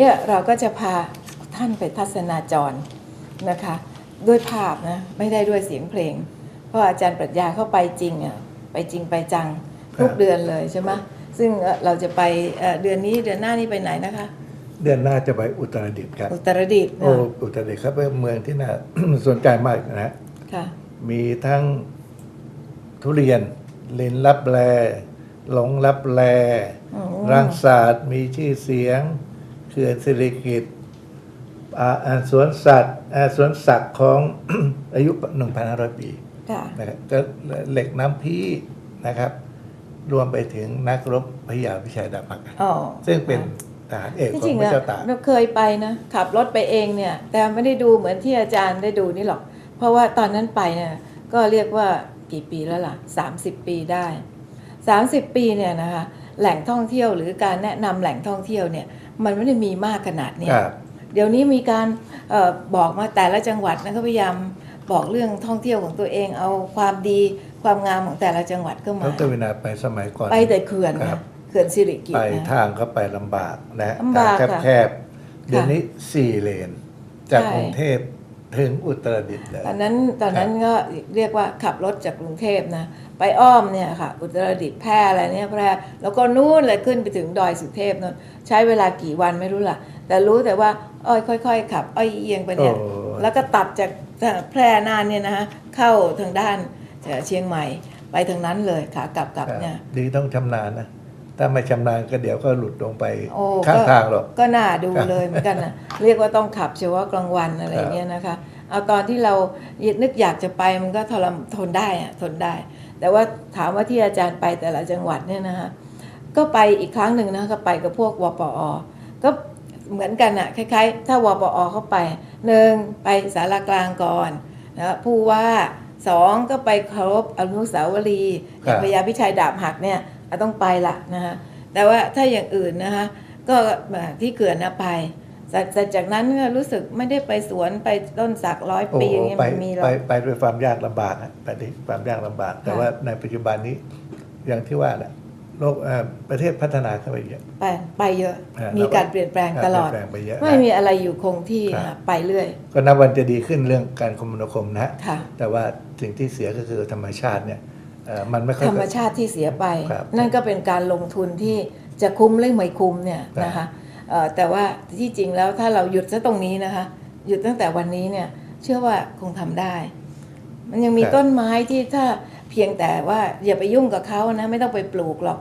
ทีนี้เราก็จะพาท่านไปทัศนาจรนะคะ ด้วยภาพนะไม่ได้ด้วยเสียงเพลง เพราะอาจารย์ปรัชญาเข้าไปจริงอะไปจริงไปจังทุกครับเดือนเลยใช่ไหมซึ่งเอ่อเราจะไปเอ่อเดือนนี้เดือนหน้านี่ไปไหนนะคะ เดือนหน้าจะไปอุตรดิตถ์ครับ อุตรดิตถ์โอ้นะอุตรดิตถ์ครับเป็นเมืองที่น่าสนใจมากนะค่ะมีทั้งทุเรียนลินลับแลหลงลับแลอืมรังศาสตร์มีชื่อเสียง เขื่อนสิริกิตอ่าอ่าสวนสัตว์อ่าสวนสัตว์ของอายุ 1,500 ปีค่ะนะครับก็เหล็กน้ำพีนะครับ รวมไปถึงนักรบพระยาพิชัยดาบหักอ๋อซึ่งเป็นทหารเอกที่ขอจริงงพระอะเจ้าตากเราเคยไปนะ ขับรถไปเองเนี่ย แต่ไม่ได้ดูเหมือนที่อาจารย์ได้ดูนี่หรอก เพราะว่าตอนนั้นไปเนี่ยก็เรียกว่ากี่ปีแล้วล่ะ 30 ปีได้ 30 ปีเนี่ยนะคะ แหล่งท่องเที่ยวหรือการแนะนำแหล่งท่องเที่ยวเนี่ยมันไม่ได้มีมากขนาดเนี้ยครับเดี๋ยวนี้มีการเออบอกมาแต่ละจังหวัดนะก็พยายามบอกเรื่องท่องเที่ยวของตัวเองเอาความดีความงามของแต่ละจังหวัดก็มาดรวินาไปสมัยก่อนไปแต่เขื่อนครันะบเขื่อนสิริกิไปติ์นะทางก็ไปลำบากนะลำบากทางค่ะแคบๆเดี๋ยวนี้สี่เลน จากใช่กรุงเทพ ถึงอุตรดิตถ์เลย ตอนนั้นตอนนั้นก็เรียกว่าขับรถจากกรุงเทพนะไปอ้อมเนี่ยค่ะ อุตรดิตถ์แพร่อะไรเนี่ยแพร่แล้วก็นู่นเลยขึ้นไปถึงดอยสุเทพนนใช้เวลากี่วันไม่รู้ล่ะ แต่รู้แต่ว่าอ้อยค่อย ๆ ขับ อ้อยเอียงไปเนี่ยโอ้ แล้วก็ตัดจากแพร่น่านเนี่ยนะฮะเข้าทางด้านเชียงใหม่ไปทางนั้นเลยขากลับกลับครับเนี่ย ดีต้องชำนาญนะ ถ้าไม่ชำนาญก็เดี๋ยวก็หลุดลงไปโอ้ข้างก็ทางหรอก ก็น่าดูเลยเหมือนกันนะเรียกว่าต้องขับเฉพาะกลางวันอะไรครับเงี้ยนะคะ เอาตอนที่เรานึกอยากจะไปมันก็ทรมทนได้อะทนได้ แต่ว่าถามว่าที่อาจารย์ไปแต่ละจังหวัดเนี่ยนะคะก็ไปอีกครั้งหนึ่งนะก็ไปกับพวกวปอ ก็เหมือนกันอะคล้ายๆ ถ้าวปอเข้าไปหนึ่งไปสารกลางก่อนนะผู้ว่าสองก็ไปเคารพอนุสาวรีย์อย่างพญาพิชัยดาบหักเนี่ยอะ ต้องไปละนะคะแต่ว่าถ้าอย่างอื่นนะคะก็แบบที่เขื่อนนะไปแต่แต่จากนั้นก็รู้สึกไม่ได้ไปสวนไปต้นสักร้อยโอ้ปีโหอย่างเงี้ยไปไม่มีหรอไปกไปด้วยความยากลำบากอะไปด้วยความยากลำบาก แต่ค่ะว่าในปัจจุบันนี้อย่างที่ว่าแหละโลกเอ่อประเทศพัฒนาเข้าไปเยอะไปไปเยอะอ่ามีการเปลี่ยนแปลงตลอดเปลี่ยนแปลงไปเยอะไม่นะมีอะไรอยู่คงที่ครับค่ะไปเรื่อย ก็นับวันจะดีขึ้นเรื่องการคมนาคมนะค่ะแต่ว่าสิ่งที่เสียก็คือธรรมชาติเนี่ยเอ่อ มันไม่ค่อยธรรมชาติที่เสียไปครับนั่นก็เป็นการลงทุนที่จะคุ้มหรือไม่คุ้มเนี่ยครับนะคะเอ่อแต่ว่าที่จริงแล้วถ้าเราหยุดซะตรงนี้นะคะ หยุดตั้งแต่วันนี้เนี่ยเชื่อว่าคงทำได้ มันยังมีต้นไม้ที่ถ้าเพียงแต่ว่าอย่าไปยุ่งกับเขานะ ไม่ต้องไปปลูกหรอก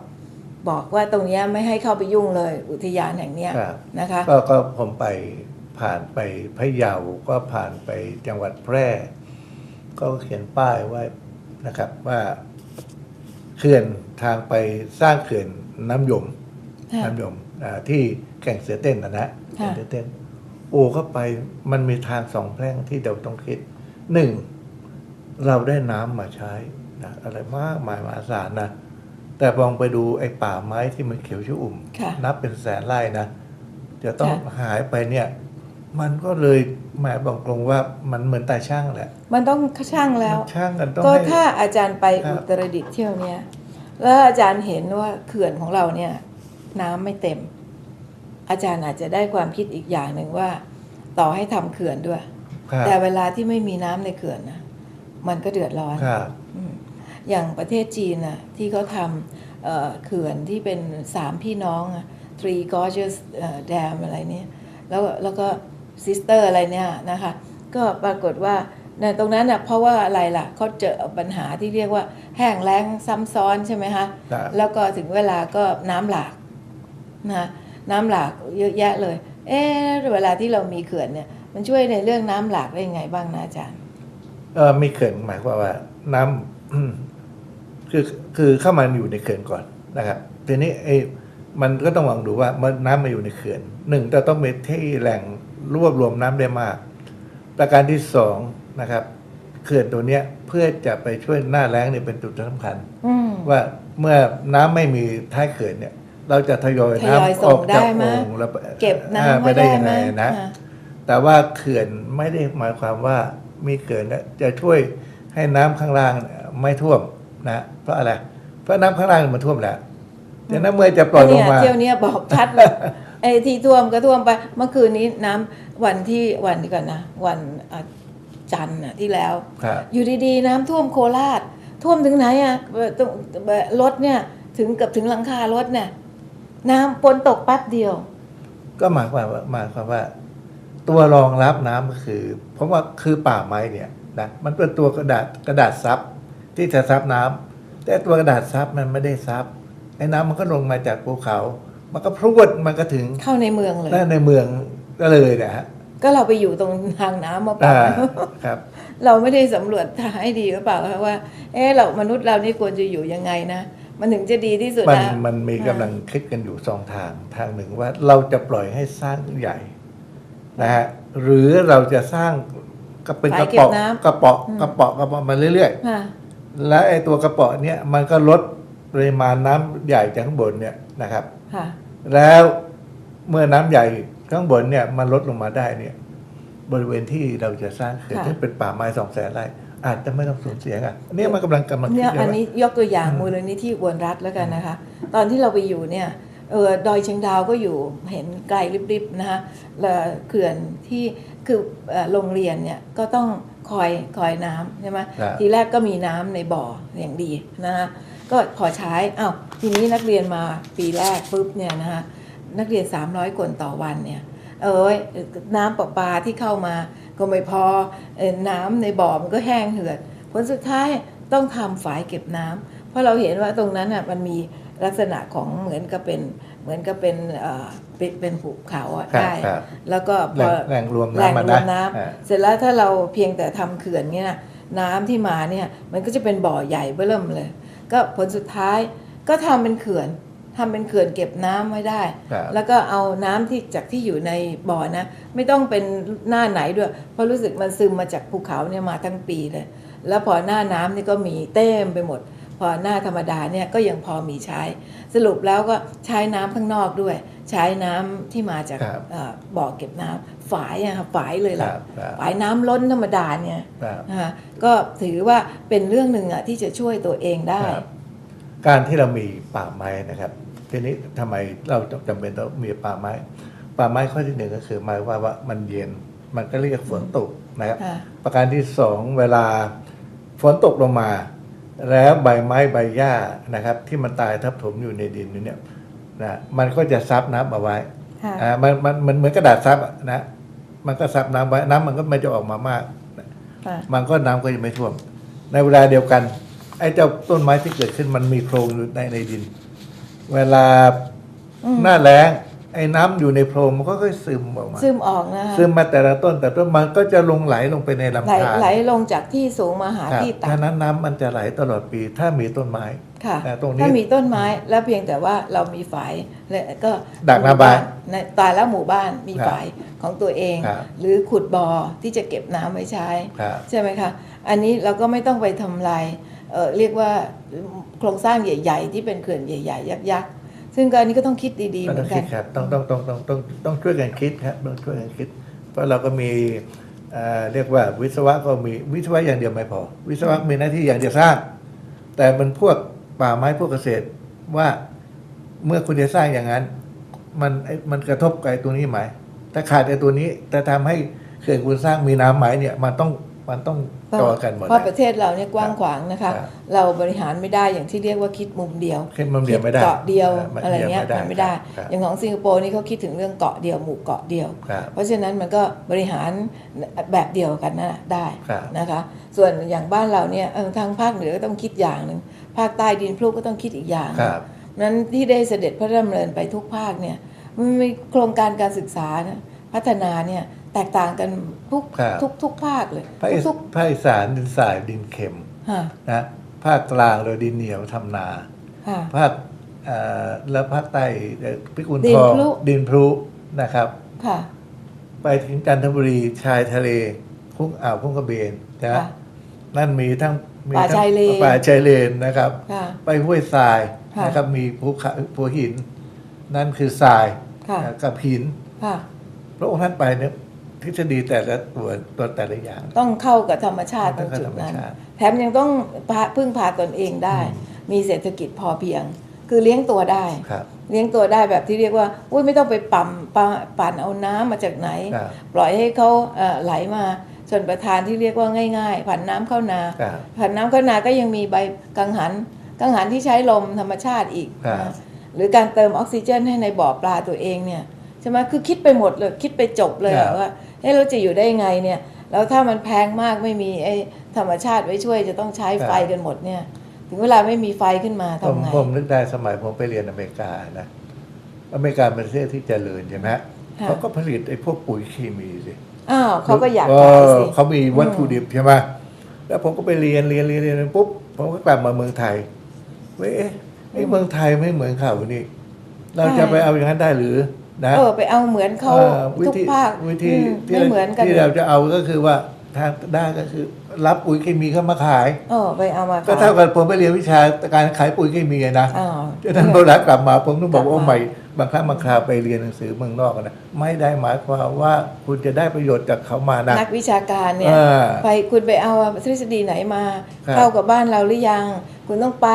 บอกว่าตรงเนี้ยไม่ให้เข้าไปยุ่งเลยอุทยานแห่งเนี้ยครับนะคะก็ก็ผมไปผ่านไปพะเยาก็ผ่านไปจังหวัดแพร่ ก็เขียนป้ายไว้นะครับว่า เขื่อนทางไปสร้างเขื่อนน้ำยมค่ะน้ำยมอ่าที่แข่งเสือเต้นนะนะค่ะแข่งเสือเต้น โอ้เข้าไปมันมีทางสองแพร่งที่เราต้องคิดหนึ่งเราได้น้ำมาใช้นะอะไรมากมายมหาศาลนะแต่มองไปดูไอ้ป่าไม้ที่มันเขียวชอุ่มค่ะนับเป็นแสนไร่นะจะต้องค่ะหายไปเนี่ย มันก็เลยหมายบอกตรงว่ามันเหมือนตาช่างแหละ มันต้องช่างแล้วมันช่างกันต้องก็ให้ถ้าอาจารย์ไปครับอุตรดิตถ์เที่ยวเนี้ยแล้วอาจารย์เห็นว่าเขื่อนของเราเนี่ย น้ำไม่เต็ม อาจารย์อาจจะได้ความคิดอีกอย่างหนึ่งว่า ต่อให้ทำเขื่อนด้วยครับแต่เวลาที่ไม่มีน้ำในเขื่อนนะมันก็เดือดร้อนครับอืมอย่างประเทศจีนน่ะที่เขาทำเอ่อเขื่อนที่เป็นสามพี่น้องอะ three gorges เอ่อ dam อะไรเนี่ยแล้วแล้วก็ sister อะไรเนี่ยนะคะก็ปรากฏว่าในตรงนั้นน่ะเพราะว่าอะไรล่ะเขาเจอปัญหาที่เรียกว่าแห้งแล้งซ้ำซ้อนใช่ไหมคะครับแล้วก็ถึงเวลาก็น้ำหลากนะน้ำหลากเยอะแยะเลย เอ๊ะเวลาที่เรามีเขื่อนเนี่ยมันช่วยในเรื่องน้ำหลากได้ยังไงบ้างนะอาจารย์เออมีเขื่อนหมายความว่าน้ำคือคือเข้ามาอยู่ในเขื่อนก่อนนะครับทีนี้ไอ้มันก็ต้องมองดูว่าเมื่อน้ำมาอยู่ในเขื่อนหนึ่งจะต้องมีที่แหล่ง รวบรวมน้ำได้มาก ประการที่สองนะครับเขื่อนตัวเนี้ยเพื่อจะไปช่วยหน้าแล้งเนี่ยเป็นจุดสำคัญ อืม ว่าเมื่อน้ำไม่มีท้ายเขื่อนเนี่ย เราจะทยอยทยอยน้ำส่องอกจากได้ไหมโอ่งแล้วเก็บอ่าน้ำไปไว้ได้ได้ยังไหมไงนะ อ่า แต่ว่าเขื่อนไม่ได้หมายความว่ามีเขื่อนเนี่ยจะช่วยให้น้ำข้างล่างไม่ท่วมนะ เพราะอะไร เพราะน้ำข้างล่างมันท่วมแล้วแต่น้ำเมื่อจะปล่อยลงมาเนี่ยเที่ยวเนี้ยบอกชัดเลย ไอ้ที่ท่วมก็ท่วมไปเมื่อคืนนี้น้ำวันที่วันนี้ก่อนนะวันอาจันทร์น่ะที่แล้วครับอยู่ดีๆ น้ำท่วมโคราช ท่วมถึงไหนอะเอ่อตรงเอ่อรถเนี่ยถึงเกับถึงหลังคารถเนี่ย น้ำฝนตกแป๊บเดียว ก็หมายความว่าหมายความว่า ตัวรองรับน้ำก็คือ เพราะว่าคือป่าไม้เนี่ยนะมันเป็นตัวกระดาษกระดาษซับที่จะซับน้ำแต่ตัวกระดาษซับมันไม่ได้ซับไอ้น้ำมันก็ลงมาจากภูเขา มันก็พรวดมันก็ถึงเข้าในเมืองเลยและในเมืองก็เลยนะฮะก็เราไปอยู่ตรงทางน้ำมาเปล่าอ่าครับ เราไม่ได้สำรวจทางให้ดีหรือเปล่าคะว่า เออเรามนุษย์เรานี่ควรจะอยู่ยังไงนะมันถึงจะดีที่สุดมันนะมันมีกำลังคิดกันอยู่สองทางทางหนึ่งว่าเราจะปล่อยให้สร้างใหญ่นะฮะหรือเราจะสร้างก็เป็นกระป๋องกระป๋องกระป๋องกระป๋องมาเรื่อยค่ะๆและไอ้ตัวกระป๋องเนี้ยมันก็ลดปริมาณน้ำใหญ่จากข้างบนเนี่ย นะครับค่ะแล้วเมื่อน้ำใหญ่ข้างบนเนี่ยมันลดลงมาได้เนี่ย บริเวณที่เราจะสร้างเขื่อนค่ะที่เป็นป่าไม้สองแสนไร่อาจจะไม่ต้องสูญเสียอะอันนี้มันกำลังกำลังคิเนี่ดยกัอันว่านี้ยกตัวอย่างมูลนิธิอุบลรัฐแล้วกันนะคะ ตอนที่เราไปอยู่เนี่ยเออดอยเชียงดาวก็อยู่เห็นไกลริบๆนะคะแล้วเขื่อนที่คือเอ่อโรงเรียนเนี่ยก็ต้องคอยคอยน้ำใช่ไหมครับทีแรกก็มีน้ำในบ่ออย่างดีนะคะ ก็พอใช้อ้าวทีนี้นักเรียนมาปีแรกปุ๊บเนี่ยนะคะนักเรียน 300 คนต่อวันเนี่ยเอยน้ำประปาที่เข้ามาก็ไม่พอเอ่อน้ำในบ่อมันก็แห้งเหือด ผลสุดท้ายต้องทำฝายเก็บน้ำเพราะเราเห็นว่าตรงนั้นอะมันมีลักษณะของเหมือนกับเป็นเหมือนกับเป็นเอ่อเป็นเป็นภูเขาอะครับได้ครับแล้วก็พแหล่องแหล่งรวมแหล่งน้ำมันรวนะมน้อ่าำเสร็จแล้วถ้าเราเพียงแต่ทำเขื่อนเนี่ยนะน้ำที่มาเนี่ยมันก็จะเป็นบ่อใหญ่เบิ่มเลย ก็ผลสุดท้ายก็ทำเป็นเขื่อนทำเป็นเขื่อนเก็บน้ำไว้ได้ครับแล้วก็เอาน้ำที่จากที่อยู่ในบ่อนะ ไม่ต้องเป็นหน้าไหนด้วย เพราะรู้สึกมันซึมมาจากภูเขาเนี่ยมาทั้งปีเลย แล้วพอหน้าน้ำนี่ก็มีเต็มไปหมด พอหน้าธรรมดาเนี่ยก็ยังพอมีใช้ สรุปแล้วก็ใช้น้ำข้างนอกด้วย ใช้น้ำที่มาจากครับเอ่อบ่อเก็บน้ำฝายอะค่ะฝายเลยคล่ะรับครับฝายน้ำล้นธรรมดาเนี่ยครับนะคะก็ถือว่าเป็นเรื่องหนึ่งอะที่จะช่วยตัวเองได้ครับการที่เรามีป่าไม้นะครับทีนี้ทำไมเราจำเป็นต้องมีป่าไม้ ป่าไม้ข้อที่หนึ่งก็คือหมายว่าว่ามันเย็นมันก็เรียกฝนตกนะครับค่ะประการที่สองเวลาฝนตกลงมา แล้วใบไม้ใบหญ้านะครับ ที่มันตายทับถมอยู่ในดินอยู่เนี่ยนะมันก็จะซับน้ำเอาไว้ค่ะอ่ามันมันมันเหมือนกระดาษซับอะนะมันก็ซับน้ำไว้น้ำมันก็ไม่จะออกมามากค่ะมันก็น้ำก็จะไม่ท่วม ในเวลาเดียวกันไอ้เจ้าต้นไม้ที่เกิดขึ้นมันมีโพรงอยู่ในในดิน เวลาอืมหน้าแล้ง ไอ้น้ำอยู่ในโพรงมันก็ค่อยซึมออกมาซึมออกนะคะซึมมาแต่ละต้น แต่ต้นมันก็จะลงไหลลงไปในไหลลำธารไหลลงจากที่สูงมาหาครับที่ฉะต่ำนั้นน้ำมันจะไหลตลอดปีถ้ามีต้นไม้ค่ะแต่ตรงนี้ถ้ามีต้นไม้แล้วเพียงแต่ว่าเรามีฝายและก็ดักน้ำไว้ในตายแล้วหมู่บ้านมีครับฝายของตัวเองครับหรือขุดบ่อที่จะเก็บน้ำไว้ใช้ครับใช่ไหมคะ อันนี้เราก็ไม่ต้องไปทำลายเอ่อเรียกว่าโครงสร้างใหญ่ ๆ ที่เป็นเขื่อนใหญ่ ๆ ยักษ์ๆ ซึ่งก็อันนี้ก็ต้องคิดดีๆเหต้มือองนคิกัดนครับต้องต้องต้องต้องต้องต้องช่วยกันคิดครับต้องช่วยกันคิด เพราะเราก็มีเอ่อเรียกว่าวิศวะก็มีวิศวะอย่างเดียวไม่พอ วิศวะมีหน้าที่อย่างเดียวสร้าง แต่มันพวกป่าไม้พวกเกษตรว่าเมื่อคุณจะสร้างอย่างนั้น มันไอ้มันกระทบกับไอ้ตัวนี้ไหมถ้าขาดไอ้ตัวนี้แต่ทำให้เขื่อนคุณสร้างมีน้ำไหมเนี่ยมันต้อง มันต้องต่อกันหมดเพราะปเลยระเทศเราเนี่ยกว้างขวางนะคะครับเราบริหารไม่ได้อย่างที่เรียกว่าคิดมุมเดียวคิดมุมเดียวไม่ได้เกาะเดียวอ่าอะไรเงี้ยเดียวไม่ได้มันไม่ได้ครับอย่างของสิงคโปร์นี่เขาคิดถึงเรื่องเกาะเดียวหมู่เกาะเดียวครับเพราะฉะนั้นมันก็บริหารแบบเดียวกันนั่นแหละได้ครับนะคะ ส่วนอย่างบ้านเราเนี่ยเออทางภาคเหนือก็ต้องคิดอย่างหนึ่งภาคใต้ดินพลุก็ต้องคิดอีกอย่างหคนึ่งรับนั้นที่ได้เสด็จพระดำเนินไปทุกภาคเนี่ยมันมีโครงการการศึกษานะพัฒนาเนี่ย แตกต่างกันทุกครับ ทุกทุกภาคเลยภาคอีทุกภาคอีสานดินทรายดินเค็มๆฮะนะภาคกลางเราดินเหนียวทำนา ค่ะ ภาคเอ่อแล้วภาคใต้เอ่อพิกุลดิทนองพลุ ดินพลุนะครับ ค่ะ ไปถึงจันทบุรีชายทะเลพุ่งอ่าวพุ่งกระเบนนะค่ะ นั่นมีทั้งมีป่าทั้งชายเลน ป่าชายเลนนะครับ ค่ะ ไปห้วยทรายค่ะนะครับมีภูเขาภูหิน นั่นคือทรายค่ะ กับหิน ค่ะ พระองค์ท่านไปเนี่ย ทฤษฎีแต่ละตัวตัวแต่ละอย่าง ต้องเข้ากับธรรมชาติตต้รองงเข้าจุดธรรมนั้นชาติแถมยังต้องพาพึ่งพาตนเองได้อืมมีเศรษฐกิจพอเพียง คือเลี้ยงตัวได้ครับเลี้ยงตัวได้แบบที่เรียกว่าอุ้ยไม่ต้องไปปั่มปะปั่นเอาน้ำมาจากไหนครับปล่อยให้เขาเอ่อไหลมาชนประทานที่เรียกว่าง่าย ๆผ่านน้ำเข้านาครับผ่านน้ำเข้านาก็ยังมีใบกังหัน กังหันที่ใช้ลมธรรมชาติอีกครับนะหรือการเติมออกซิเจนให้ในบ่อปลาตัวเองเนี่ย ใช่ไหมคือคิดไปหมดเลยคิดไปจบเลยอะว่าเฮ้เราจะอยู่ได้ยังไงเนี่ยแล้วถ้ามันแพงมากไม่มีไอ้ธรรมชาติไว้ช่วยจะต้องใช้ไฟกันหมดเนี่ย ถึงเวลาไม่มีไฟขึ้นมาผมทำไงผมนึกได้สมัยผมไปเรียนอเมริกานะอเมริกาเป็นประเทศที่เจริญใช่ไหมฮะค่ะเขาก็ผลิตไอ้พวกปุ๋ยเคมีสิอ้าวเขาก็อยากเขายสิเขามีวัตถุดิบใช่ไหมแล้วผมก็ไปเรียนเรียนเรียนเรียนปุ๊บผมก็กลับมาเมืองไทยเว้ยเอ๊ะไอ้เมืองไทยไม่เหมือนเขานี่เราจะไปเอาอย่างนั้นได้หรือ นะเออไปเอาเหมือนเขาอ่อวิทุกธีภาควิธีอืมที่ไม่เหมือนกันที่เราจะเอาก็คือว่าทางด้านก็คือ รับปุ๋ยเคมีเข้ามาขายเออไปเอามาก็ขายเท่ากับผมไปเรียนวิชาการขายปุ๋ยเคมีนะอ้าวฉะนั้นเวลากลับมาผมต้องบอกว่ากลับมาโอ้ใหม่บางครั้งบางคราวไปเรียนหนังสือเมืองนอกนะไม่ได้หมายความว่าคุณจะได้ประโยชน์จากเขามานะนักวิชาการเนี่ยอ่าไปคุณไปเอาทฤษฎีไหนมาครับเข้ากับบ้านเราหรือยัง คุณต้องไป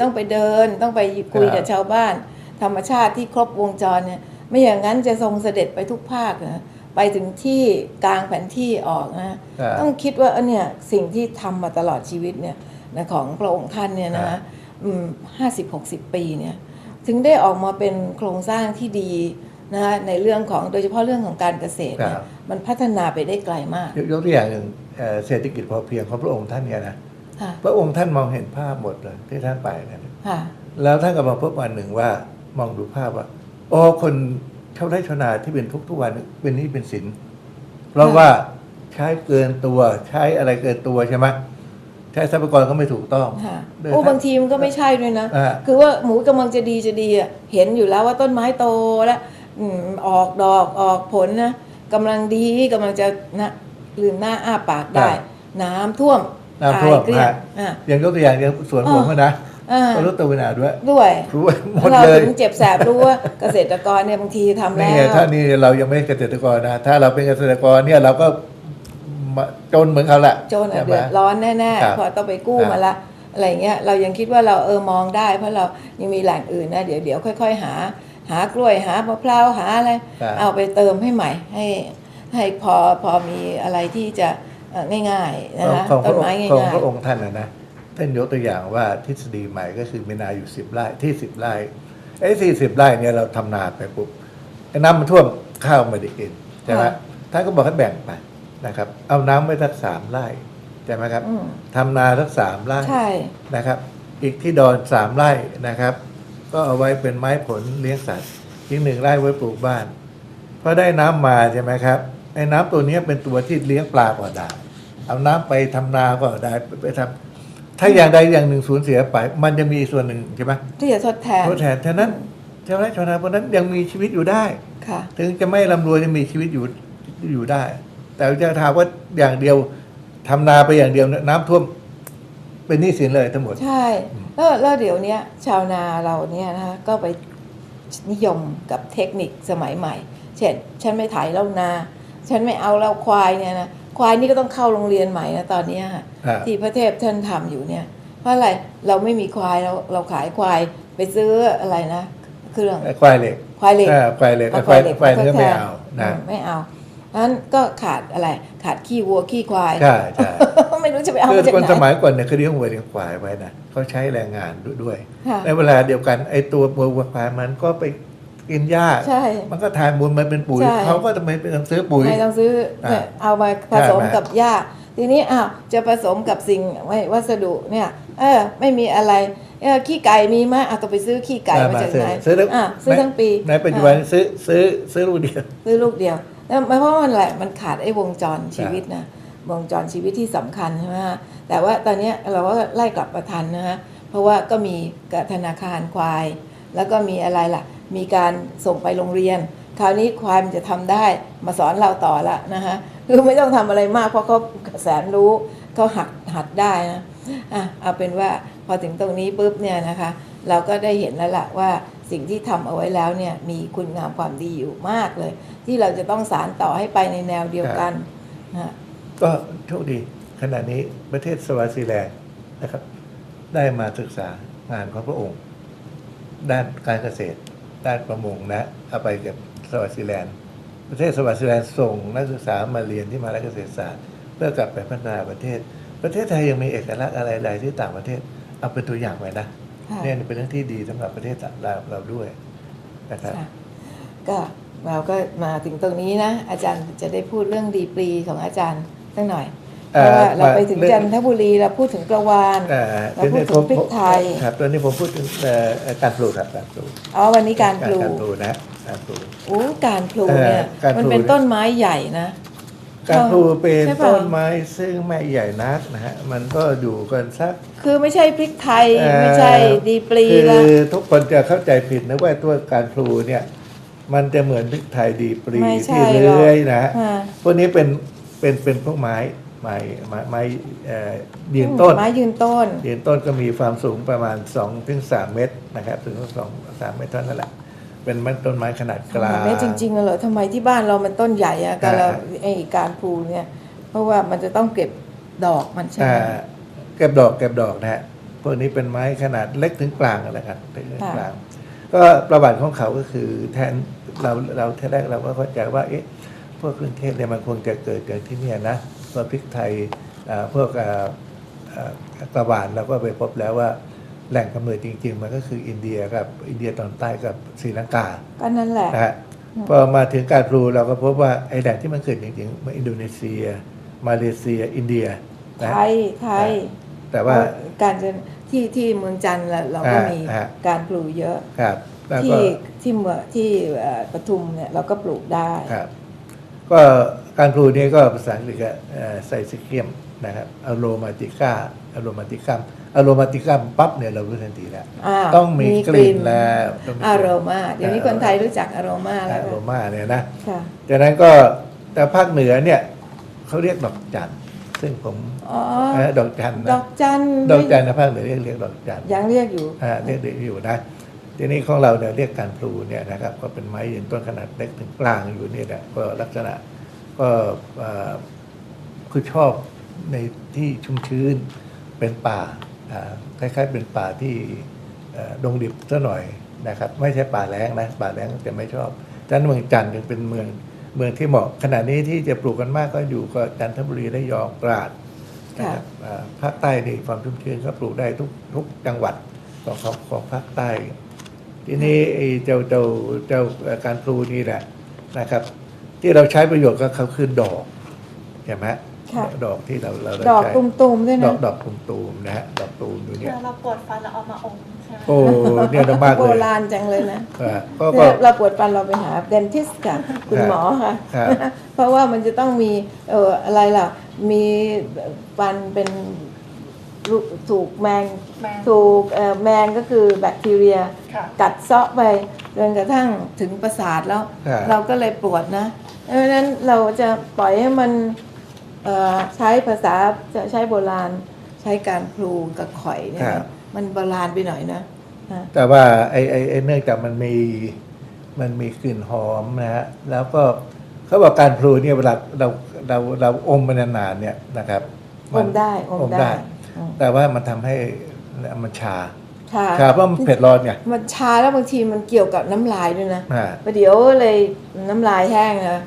ต้องไปเดิน ต้องไปคุยครับกับชาวบ้าน ธรรมชาติที่ครบวงจรเนี่ย ไม่อย่างนั้นจะทรงเสด็จไปทุกภาคนะไปถึงที่กลางแผนที่ออกนะครับต้องคิดว่าเออเนี่ยสิ่งที่ทำมาตลอดชีวิตเนี่ยนะของพระองค์ท่านเนี่ยครันะบห้าสิบหกสิบปีเนี่ยถึงได้ออกมาเป็นโครงสร้างที่ดีนะคะในเรื่องของโดยเฉพาะเรื่องของการเกษตรเนี่ยมันพัฒนาไปได้ไกลมาก ยกยกตัวอย่างหนึ่งเอ่อเศรษฐกิจพอเพียงของพระองค์ท่านเนี่ยนะค่ะพระองค์ท่านมองเห็นภาพหมดเลยที่ท่านไปนะค่ะแล้วท่านก็มาพบวันหนึ่งว่ามองดูภาพว่า โอ้คนชาวไร่ชาวนาที่เป็นทุกทุกๆวันเป็นหนี้เป็นสิน เพราะว่าใช้เกินตัวใช้อะไรเกินตัวใช่ไหมใช้ทรัพยากรก็ไม่ถูกต้องค่ะเดินโอ้ทางบางทีมันก็ไม่ใช่ด้วยนะ อ่า คือว่าหมูกำลังจะดีจะดีอะเห็นอยู่แล้วว่าต้นไม้โตแล้วอืมออกดอกออกผลนะกำลังดีกำลังจะนะลืมหน้าอ้าปากได้น้ำท่วมน้ำท่วมตายเกลี้ยงฮะ อะ อย่างยกตัวอย่างอย่างสวนผมอะนะอ่า ก็รถตัวเวนาด้วย ด้วยรู้ว่าหมดเราเลยถึงเจ็บแสบรู้ว่าเกษตรกรเนี่ยบางทีทำนี่แล้วไงถ้านี่เรายังไม่เกษตรกรนะ ถ้าเราเป็นเกษตรกรเนี่ยเราก็มาจนเหมือนเขาแหละโจรอะใช่ไหม เดือดร้อนแน่ครับๆเพอต้องไปกู้ครับมาละอะไรเงี้ย เรายังคิดว่าเราเออมองได้ เพราะเรายังมีแหล่งอื่นนะ เดี๋ยวเดี๋ยวค่อย ๆ หา หากล้วยหามะพร้าวหาอะไร ครับ เอาไปเติมให้ใหม่ ให้ให้พอพอมีอะไรที่จะเอ่อง่ายๆนะคะของพต้ระนองไม้ค์ง่ของายพระองค์ท่านนะนะ ท่านยกตัวอย่างว่าทฤษฎีใหม่ก็คือมีนาอยู่สิบไร่ที่สิบไร่ไอ้ที่สิบไร่เนี่ยเราทำนาไปปุ๊บไอ้น้ำมันท่วมข้าวไม่ได้กินใช่ไหมท่านก็บอกให้แบ่งไปนะครับ เอาน้ำไว้สักสามไร่ใช่ไหมครับๆอืมทำนาสักสามไร่ใช่นะครับ อีกที่ดอนสามไร่นะครับ ก็เอาไว้เป็นไม้ผลเลี้ยงสัตว์อีกหนึ่งไร่ไว้ปลูกบ้านพอได้น้ำมาใช่ไหมครับไอ้น้ำตัวเนี้ยเป็นตัวที่เลี้ยงปลาก็ได้ เอาน้ำไปทำนาก็ได้ไปไปทำ ถ้าอย่างใดอย่างหนึ่งสูญเสียไป มันจะมีส่วนหนึ่งใช่ไหมที่จะทดแทนทดแทนฉะนั้นชาวไร่ชาวนาพวกนั้นยังมีชีวิตอยู่ได้ค่ะถึงจะไม่ร่ำรวยจะมีชีวิตอยู่อยู่ได้ แต่จะถามว่าอย่างเดียวทำนาไปอย่างเดียวเนี่ยน้ำท่วมเป็นหนี้สินเลยทั้งหมด ใช่แล้วแล้วเดี๋ยวเนี้ยชาวนาเราเนี่ยนะคะก็ไปนิยมกับเทคนิคสมัยใหม่ เช่น ฉันไม่ไถเล่านา ฉันไม่เอาเล่าควายเนี่ยนะ ควายนี่ก็ต้องเข้าโรงเรียนใหม่นะตอนเนี้ยค่ะครับที่พระเทพท่านทำอยู่เนี่ย เพราะอะไรเราไม่มีควายเราเราขายควายไปซื้ออะไรนะเครื่อง ไอ้ควายเหล็กควายเหล็ก อ่าควายเหล็กเอาไอ้ควายเหล็กควายเนื้อทดแทไม่เอานะมไม่เอาเพราะฉะนั้นก็ขาดอะไรขาดขี้วัวขี้ควาย ใช่ใช่ ไม่รู้จะไปเอาคือมาจากคนไหนสมัยก่อนเนี่ยเขาเลี้ยงวัวเลี้ยงควายไว้นะเขาใช้แรงงานด้วย ค่ะ ในเวลาเดียวกันไอ้ตัววัววัวควายมันก็ไป กินหญ้าใช่มันก็ทานมูลมันเป็นปุ๋ยใช่เขาก็ทำไมไปซื้อปุ๋ยไม่ต้องซื้ออ่าเนี่ยเอามาผสมใช่ไหมกับหญ้าทีนี้อ้าวจะผสมกับสิ่งไม่วัสดุเนี่ยเออไม่มีอะไรเออขี้ไก่มีไหมเอาต้องไปซื้อขี้ไก่มาจากไหนซื้อทั้งอะซื้อทั้งปีในปัจจุบันอะซื้อซื้อซื้อลูกเดียวซื้อลูกเดียวแล้วไม่เพราะมันอะไรมันขาดไอ้วงจรชีวิตนะวงจรชีวิตที่สำคัญใช่ไหมฮะแต่ว่าตอนเนี้ยเราก็ไล่กลับมาทันนะฮะเพราะว่าก็มีกับธนาคารควาย แล้วก็มีอะไรล่ะ มีการส่งไปโรงเรียน คราวนี้ควายมันจะทำได้มาสอนเราต่อละนะฮะคือไม่ต้องทำอะไรมากเพราะเขาแสนรู้เขาหัดหัดได้นะอะเอาเป็นว่าพอถึงตรงนี้ปุ๊บเนี่ยนะคะ เราก็ได้เห็นแล้วล่ะว่าสิ่งที่ทำเอาไว้แล้วเนี่ยมีคุณงามความดีอยู่มากเลย ที่เราจะต้องสารต่อให้ไปในแนวเดียวกันนะก็โชคดีขณะนี้ประเทศสวาซิแลนด์นะครับ ได้มาศึกษางานของพระองค์ ด้านการเกษตร ด้านประมงนะเอาไปกับสวัสดิแลนด์ ประเทศสวัสดิแลนด์ส่งนักศึกษามาเรียนที่มหาลัยเกษตรศาสตร์ เพื่อกลับไปพัฒนาประเทศ ประเทศไทยยังมีเอกลักษณ์อะไรๆที่ต่างประเทศเอาเป็นตัวอย่างไว้นะค่ะเนี่ยเป็นเรื่องที่ดีสำหรับประเทศเราเราด้วยนะครับค่ะก็เราก็มาถึงตรงนี้นะ อาจารย์จะได้พูดเรื่องดีปรีของอาจารย์สักหน่อย เพเอ่อราะว่าเราไปถึงเรื่องจันทบุรีเราพูดถึงกระวานเอ่อเราพูดถึงพริกไทยครับตอนนี้ผมพูดถึงเอ่อการปลูกครับการปลูกอ๋อวันนี้การปลูการกปลูกนะการปลูกโอ้การปลูกเนี่ยเอ่อการปลูกมันเป็นต้นไม้ใหญ่นะการปลูกเป็นใช่ปะต้นไม้ซึ่งไม่ใหญ่นักนะฮะมันก็อยู่กันสักคือไม่ใช่พริกไทยเอ่อไม่ใช่ดีปรีคืละอทุกคนจะเข้าใจผิดนะว่าตัวการพลูเนี่ยมันจะเหมือนพริกไทยดีปรีไม่ใช่ที่หรอกเลื้อยนะฮะอ่าพวกนี้เป็นเป็นเป็นพวกไม้ ไม้ไม้ไม้เอ่อยืนต้น ไม้ยืนต้น ยืนต้นก็มีความสูงประมาณ2ถึง3เมตรนะครับถึงสองสามเมตรเท่านั้นแหละเป็นไม้ต้นไม้ขนาดกลางแม่จริงๆเหรอทำไมที่บ้านเรามันต้นใหญ่อะการเราอ่าไอการปลูกเนี่ย เพราะว่ามันจะต้องเก็บดอกมันใช่ไหมอ่าเก็บดอกเก็บดอกนะฮะพวกนี้เป็นไม้ขนาดเล็กถึงกลางอะไรครับเล็กถึงกลาง ก็ประวัติของเขาก็คือแทนเราเราทีแรกเราก็เข้าใจว่าเอ๊ะพวกเครื่องเทศเนี่ยมันคงจะเกิดจากที่เนี่ยนะ พวกพริกไทยอ่าพวกอ่าอ่ากระบานเราก็ไปพบแล้วว่าแหล่งกำเนิดจริง ๆ มันก็คืออินเดียกับอินเดียตอนใต้กับศรีลังกาก็นั่นแหละนะฮะพอมาถึงการพลูเราก็พบว่าไอ้แหล่งที่มันเกิดจริงๆมันอินโดนีเซีย มาเลเซีย อินเดียนะไทยไทยแต่ว่าการจะที่ที่เมืองจันทร์เราเราก็อ่ามีอ่าการปลูกเยอะครับแล้วก็ที่ที่เมืองที่เอ่อปทุมเนี่ยเราก็ปลูกได้ครับก็ การพลูนี้ก็ภาษาอังกฤษก็ไซซิเคียมนะครับอโรมาติก้าอโรมาติกัมอโรมาติกัมปั๊บเนี่ยเรารู้ทันทีแล้วาต้องมีกลิ่นแล้วต้องมีกลิ่นอารมาเดี๋ยวนี้คนไทยรู้จักอารมาอแล้วโรมาเนี่ยนะค่ะจากนั้นก็แต่ภาคเหนือเนี่ยเขาเรียกดอกจันทร์ซึ่งผมอ๋อเอ่อดอกจันทร์ดนะอกจันดอกจันทร์นะภาคเหนือเรียกเรียกดอกจันทร์ยังเรียกอยู่อ่าเรียกเรียกอยู่นะทีนี้ของเราเนี่ยเรียกการพลูเนี่ยนะครับก็เป็นไม้ยืนต้นขนาดเล็กถึงกลางอยู่นี่แหละก็ลักษณะ ก็เอ่อคือชอบในที่ชุ่มชื้นเป็นป่าอ่าคล้ายๆ เป็นป่าที่เอ่อดงดิบซะหน่อยนะครับ ไม่ใช่ป่าแล้งนะป่าแล้งจะไม่ชอบฉะนั้นเมืองจันทร์จึงเป็นเมืองเมืองที่เหมาะขณะนี้ที่จะปลูกกันมากก็อยู่ก็จันทบุรีระยองตราดนะครับอ่าภาคใต้นี่ความชุ่มชื้นก็ปลูกได้ทุกทุกจังหวัดของของของภาคใต้ ทีนี้ไอ้เจ้าเจ้าเจ้าเอ่อการปลูกนี่แหละนะครับ ที่เราใช้ประโยชน์ก็เขาคือดอกใช่ไหมค่ะ ดอกที่เราเราดอกใช้ตุ่มๆด้วยดนะอกดอกตูมๆนะฮะดอกตูมอยู่เนี่เวยลาเราปวดฟันเราเอามาอมใช่ไหมโอ้เนี่ยนะมากโบเลยราณจังเลยนะอ่าก็ก็เนี่ยเราปวดฟันเราไปหาเดนทิสค่ะ คุณครับหมอค่ะ ครับ เพราะว่ามันจะต้องมีเอออะไรล่ะ มีฟันเป็นลูกถูกแมง แมงถูกเอ่อแมงก็คือแบคทีเรีย ค่ะ กัดเซาะไปจนกระทั่งถึงประสาทแล้ว ครับ เราก็เลยปวดนะ เพราะฉะนั้นเราจะปล่อยให้มันเอ่อใช้ภาษาจะใช้โบราณใช้การพลูกับข่อยเนี่ยครันะบมันโบราณไปหน่อยนะอะแต่ว่าไอ้ไอ้ไอ้เนื่องจากมันมีมันมีกลิ่นหอมนะฮะแล้วก็เขาบอกการพลูเนี่ยเวลาเราเราเราอมมันนานๆเนี่ยนะครับอมได้อมได้อืมแต่ว่ามันทำให้มันชาชาชาเพราะมันเผ็ดร้อนไงมันชาแล้วบางทีมันเกี่ยวกับน้ำลายด้วยนะอ่าประเดี๋ยวเลยน้ำลายแห้งนะ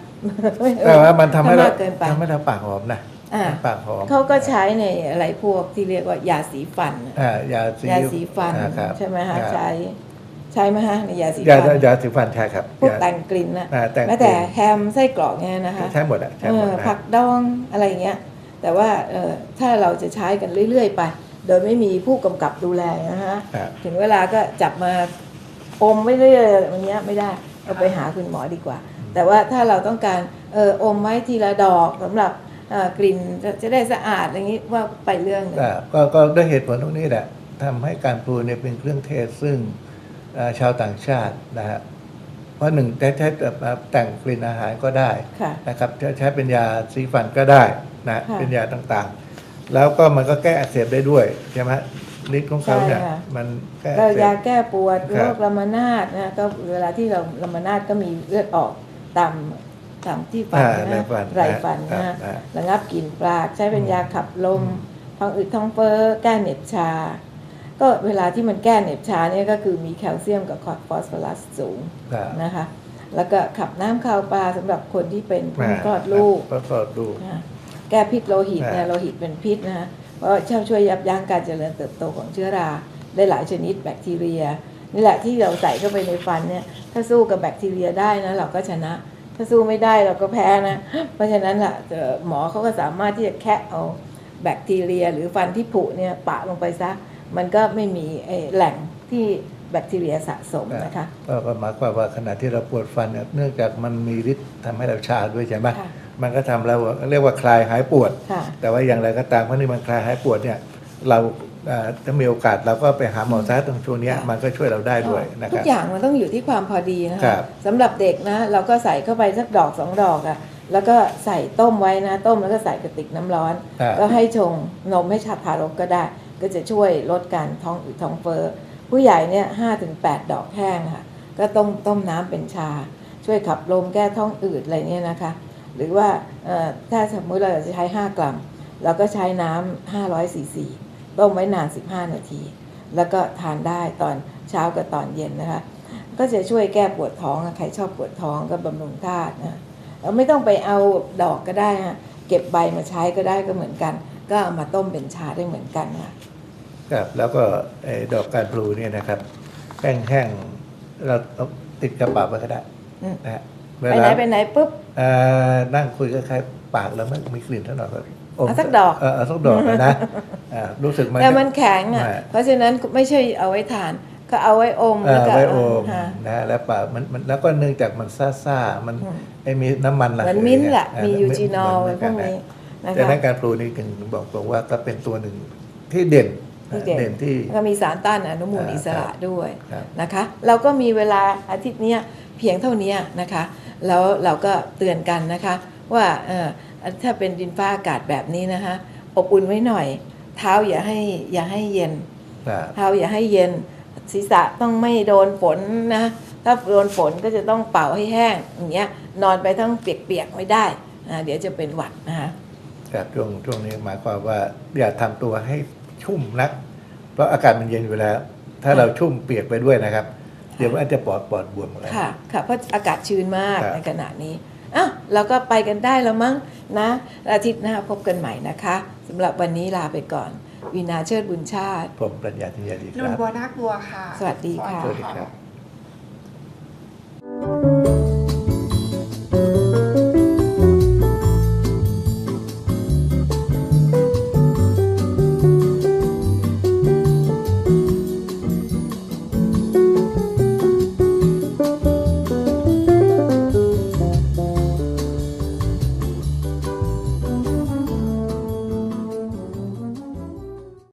แต่ว่ามันทำให้เรามากเกินไปทำให้เราปากหอมนะอ่าปากหอมเขาก็ใช้ในอะไรพวกที่เรียกว่ายาสีฟันน่ะอ่ายาสียาสีฟันอ่าครับใช่ไหมฮะยาใช้ใช้ไหมฮะในยาสียาฟันยาสีฟันใช่ครับพวกยาแต่งกลิ่นนะอ่าแต่งกลิ่นแม้แต่แฮมไส้กรอกเนี่ยนะคะใช้หมดอะใช้เอหมดอนะผักดองอะไรอย่างเงี้ย แต่ว่าเออถ้าเราจะใช้กันเรื่อยๆ ไป โดยไม่มีผู้กำกับดูแลนะฮะครับถึงเวลาก็จับมาอมไม่เรื่อยๆอย่างเงี้ยไม่ได้เราไปหาคุณหมอดีกว่า แต่ว่าถ้าเราต้องการเอออมไว้ทีละดอกสำหรับเอ่อกลิ่นจะจะได้สะอาดอย่างนี้ว่าไปเรื่องหนึงอ่าก็ก็ด้วยเหตุผลตรงนี้แหละทำให้การพลูเนี่ยเป็นเครื่องเทศซึ่งอ่าชาวต่างชาตินะฮะเพราะหนึ่งใช้ใช้แบบแต่งกลิ่นอาหารก็ได้ค่ะนะครับใช้ใช้เป็นยาสีฟันก็ได้นะค่ะเป็นยาต่างๆ แล้วก็มันก็แก้อักเสบได้ด้วยใช่ไหมฤทธิ์ของเขาเนี่ยใช่ค่ะมันแก้ก็อักเสยาบแก้ปวดครัโรบคลามานาดนะก็เวลาที่เราลามานาดก็มีเลือดออก ตามตามที่ฟันอ่านะไรฟันไรฟันครันะบอ่าระงับกลิ่นปากใช้เป็นยาขับลมท้องอืดท้องเฟ้อแก้เหน็บชา ก็เวลาที่มันแก้เหน็บชาเนี่ยก็คือมีแคลเซียมกับฟอสฟอรัสสูงครับนะคะ แล้วก็ขับน้ำข้าวปลาสำหรับคนที่เป็นเพิ่งคลอดลูกก็คลอดลูกนะแก้พิษโลหิตเนี่ยอ่าโลหิตเป็นพิษนะฮะเพราะช่วยช่วยยับยั้งการเจริญเติบโตของเชื้อราได้หลายชนิดแบคทีเรีย นี่แหละที่เราใส่เข้าไปในฟันเนี่ย ถ้าสู้กับแบคทีเรียได้นะเราก็ชนะ ถ้าสู้ไม่ได้เราก็แพ้นะ เพราะฉะนั้นล่ะเอ่อหมอเขาก็สามารถที่จะแคะเอาแบคทีเรีย หรือฟันที่ผุเนี่ยปะลงไปซะ มันก็ไม่มีไอ้แหล่งที่แบคทีเรียสะสมนะคะก็ก็หมายความว่าขณะที่เราปวดฟันเนี่ยเนื่องจากมันมีฤทธิ์ทำให้เราชาด้วยใช่ไหมค่ะมันก็ทำแล้วเรียกว่าคลายหายปวดค่ะแต่ว่าอย่างไรก็ตามเพราะนี่มันคลายหายปวดเนี่ยเราเอ่อ ถ้ามีโอกาสเราก็ไปหาหมอซะตรงช่วงเนี้ยค่ะมันก็ช่วยเราได้ด้วยนะคทุรักบอย่างมันต้องอยู่ที่ความพอดีนะครัคะบสำหรับเด็กนะเราก็ใส่เข้าไปสักดอกสองดอกอะ่ะแล้วก็ใส่ต้มไว้นะ ต้มแล้วก็ใส่กระติกน้ำร้อนครับก็ให้ชงนมให้ชาทารกก็ได้ ก็จะช่วยลดการท้องอืดท้องเฟ้อผู้ใหญ่เนี่ยห้าถึงแปดดอกแห้งค่ะ ก็ต้มต้มน้ำเป็นชา ช่วยขับลมแก้ท้องอืดอะไรเนี่ยนะคะ หรือว่าเอ่อถ้าสมมติเราจะใช้ 5 กรัมเราก็ใช้น้ำ500ซีซี ต้มไว้นาน 15 นาที แล้วก็ทานได้ตอนเช้ากับตอนเย็นนะคะ ก็จะช่วยแก้ปวดท้องอะใครชอบปวดท้องก็บำรุงธาตุนะเราไม่ต้องไปเอาดอกก็ได้ฮะเก็บใบมาใช้ก็ได้ก็เหมือนกัน ก็เอามาต้มเป็นชาได้เหมือนกันค่ะครับแล้วก็ไอ้ดอกการพลูเนี่ยนะครับแห้งๆเราเอาติดกระเป๋าไปก็ได้อืมนะฮะไปไหนไปไหนปุ๊บเอ่อนั่งคุยกับใครปากแล้วมันมีกลิ่นเท่าหน่อยก็ เอาสักดอกเออเอาสักดอกนะอ่ารู้สึกมันแต่มันแข็งอะไม่เพราะฉะนั้นไม่ใช่เอาไว้ทานก็เอาไว้อมเอ่แล้วอก็ไว้โอมฮะนะฮะแล้วปากมันมันแล้วก็เนื่องจากมันซ่าๆมันอืมไอ้มีน้ำมันเหระมือนเหยมิ้นท์แหละอ่ามีเหยูมือนจีนอลเหมืไว้อนพกัวนกนะนี้นะแต่คะนั้นการพลูนี่ถึงบอกบอกว่าก็เป็นตัวหนึ่งที่เด่นที่เด่นที่แล้วก็มีสารต้านอนุมูลอ่าอิสระด้วยครับนะคะ เราก็มีเวลาอาทิตย์เนี้ยเพียงเท่านี้นะคะ แล้วเราก็เตือนกันนะคะ ว่าเอ่อ ถ้าเป็นดินฟ้าอากาศแบบนี้นะคะอบอุ่นไว้หน่อย เท้าอย่าให้อย่าให้เย็นครับเท้าอย่าให้เย็น ศีรษะต้องไม่โดนฝนนะถ้าโดนฝนก็จะต้องเป่าให้แห้งอย่างเงี้ยนอนไปทั้งเปียกๆไม่ได้อ่าเดี๋ยวจะเป็นหวัดนะคะครับช่วงช่วงนี้หมายความว่าอย่าทำตัวให้ชุ่มนัก เพราะอากาศมันเย็นอยู่แล้ว ถ้าเราชุ่มเปียกไปด้วยนะครับ เดี๋ยวมันอาจจะปอดปอดบวมอะไรค่ะค่ะเพราะอากาศชื้นมากครับในขณะนี้ อะเราก็ไปกันได้แล้วมั้งนะอาทิตย์หน้าพบกันใหม่นะคะสำหรับวันนี้ลาไปก่อน วินาเชิดบุญชาติ ผมปรัญญาธิยาดีคนุ่นรับบัวนักบัวค่ะ สวัสดีค่ะ สวัสดีครับ